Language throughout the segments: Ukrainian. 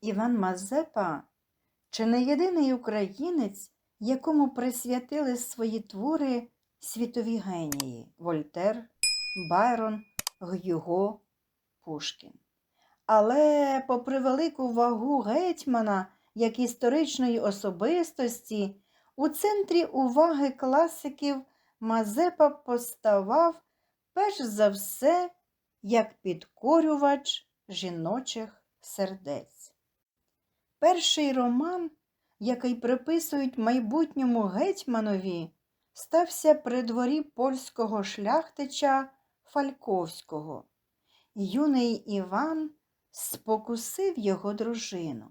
Іван Мазепа чи не єдиний українець, якому присвятили свої твори світові генії Вольтер, Байрон, Гюго, Пушкін. Але, попри велику вагу гетьмана як історичної особистості, у центрі уваги класиків Мазепа поставав перш за все як підкорювач жіночих сердець. Перший роман, який приписують майбутньому гетьманові, стався при дворі польського шляхтича Фальковського. Юний Іван спокусив його дружину.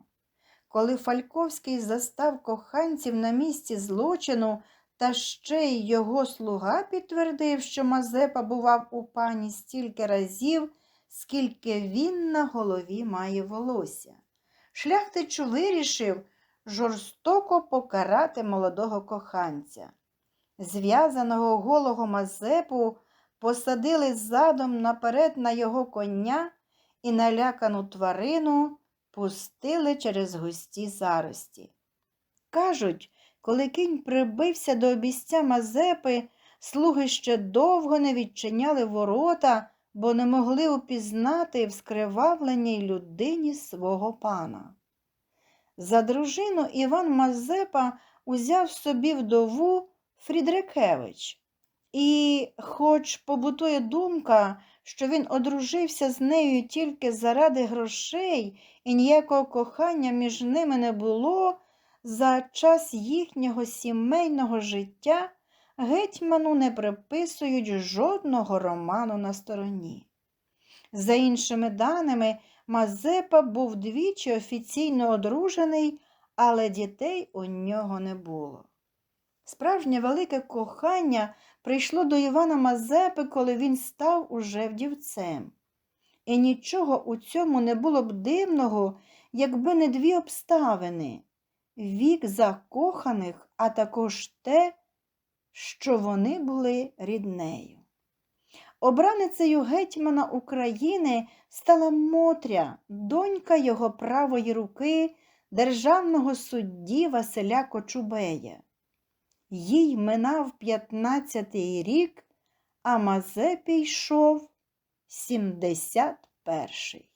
Коли Фальковський застав коханців на місці злочину, та ще й його слуга підтвердив, що Мазепа бував у пані стільки разів, скільки він на голові має волосся. Шляхтич вирішив жорстоко покарати молодого коханця. Зв'язаного голого Мазепу посадили задом наперед на його коня і налякану тварину пустили через густі зарості. Кажуть, коли кінь прибився до обіця Мазепи, слуги ще довго не відчиняли ворота, бо не могли упізнати в скривавленій людині свого пана. За дружину Іван Мазепа узяв собі вдову Фрідрикевич. І, хоч побутує думка, що він одружився з нею тільки заради грошей і ніякого кохання між ними не було, за час їхнього сімейного життя гетьману не приписують жодного роману на стороні. За іншими даними, Мазепа був двічі офіційно одружений, але дітей у нього не було. Справжнє велике кохання прийшло до Івана Мазепи, коли він став уже вдівцем. І нічого у цьому не було б дивного, якби не дві обставини вік закоханих, а також те, що вони були ріднею. Обраницею гетьмана України стала Мотря, донька його правої руки, державного судді Василя Кочубея. Їй минав 15-й рік, а Мазепі йшов 71-й.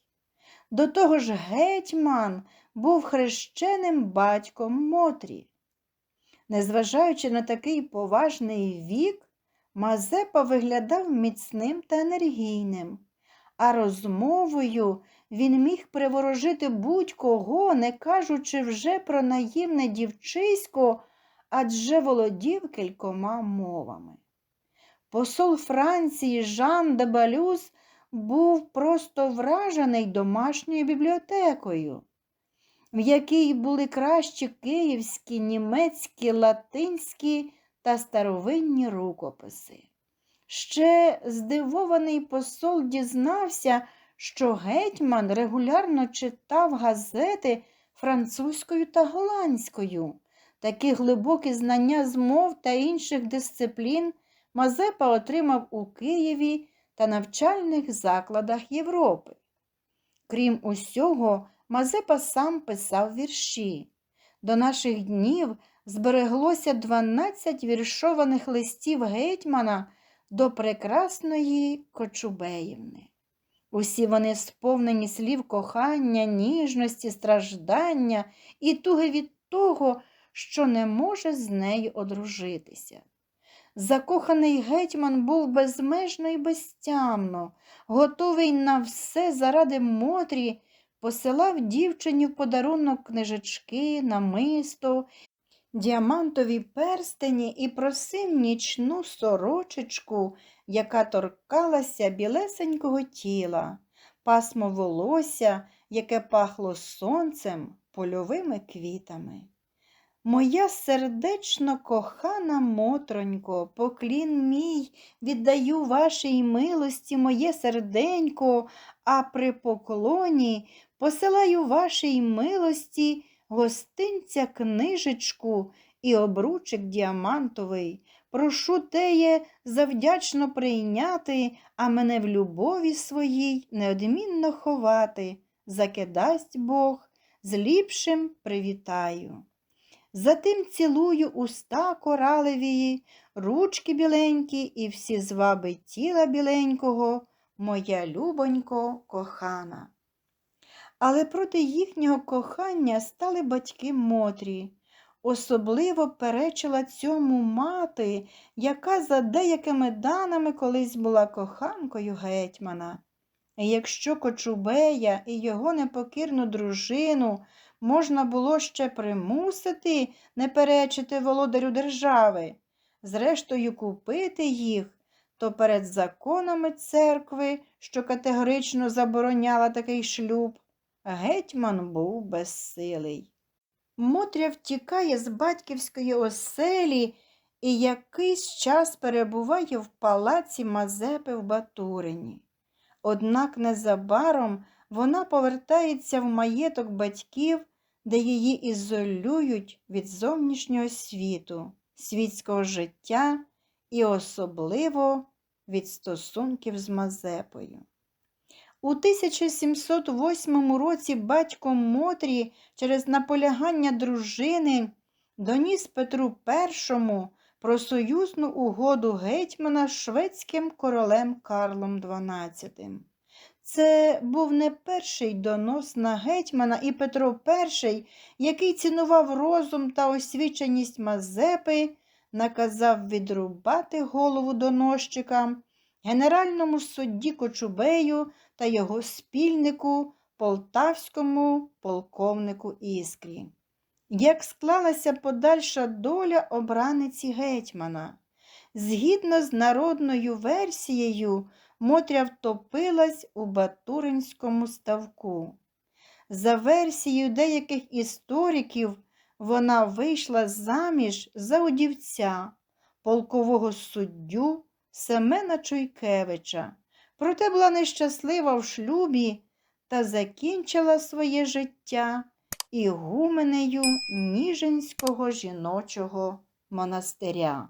До того ж гетьман був хрещеним батьком Мотрі. Незважаючи на такий поважний вік, Мазепа виглядав міцним та енергійним, а розмовою він міг приворожити будь-кого, не кажучи вже про наївне дівчисько, адже володів кількома мовами. Посол Франції Жан де Балюс був просто вражений домашньою бібліотекою, в якій були кращі київські, німецькі, латинські та старовинні рукописи. Ще здивований посол дізнався, що гетьман регулярно читав газети французькою та голландською. Такі глибокі знання з мов та інших дисциплін Мазепа отримав у Києві та навчальних закладах Європи. Крім усього, Мазепа сам писав вірші. До наших днів збереглося 12 віршованих листів гетьмана до прекрасної Кочубеївни. Усі вони сповнені слів кохання, ніжності, страждання і туги від того, що не може з нею одружитися. Закоханий гетьман був безмежно і безтямно, готовий на все заради Мотрі, посилав дівчині в подарунок книжечки, намисто, діамантові перстені і просив нічну сорочечку, яка торкалася білесенького тіла, пасмо волосся, яке пахло сонцем, польовими квітами. Моя сердечно кохана Мотронько, поклін мій, віддаю вашій милості моє серденько, а при поклоні посилаю вашій милості гостинця книжечку і обручик діамантовий. Прошу теє завдячно прийняти, а мене в любові своїй неодмінно ховати. Закидасть Бог, з ліпшим привітаю. Затим цілую уста коралевії, ручки біленькі і всі зваби тіла біленького, моя любонько кохана. Але проти їхнього кохання стали батьки Мотрі. Особливо перечила цьому мати, яка за деякими даними колись була коханкою гетьмана. Якщо Кочубея і його непокірну дружину можна було ще примусити не перечити володарю держави, зрештою купити їх, то перед законами церкви, що категорично забороняла такий шлюб, гетьман був безсилий. Мотря втікає з батьківської оселі і якийсь час перебуває в палаці Мазепи в Батурині. Однак незабаром вона повертається в маєток батьків, де її ізолюють від зовнішнього світу, світського життя і особливо від стосунків з Мазепою. У 1708 році батько Мотрі через наполягання дружини доніс Петру І про союзну угоду гетьмана з шведським королем Карлом XII. Це був не перший донос на гетьмана і Петро І, який цінував розум та освіченість Мазепи, наказав відрубати голову доносчикам, генеральному судді Кочубею та його спільнику полтавському полковнику Іскрі. Як склалася подальша доля обраниці гетьмана? Згідно з народною версією, Мотря втопилась у Батуринському ставку. За версією деяких істориків, вона вийшла заміж за удівця, полкового суддю Семена Чуйкевича, проте була нещаслива в шлюбі та закінчила своє життя ігуменею Ніжинського жіночого монастиря.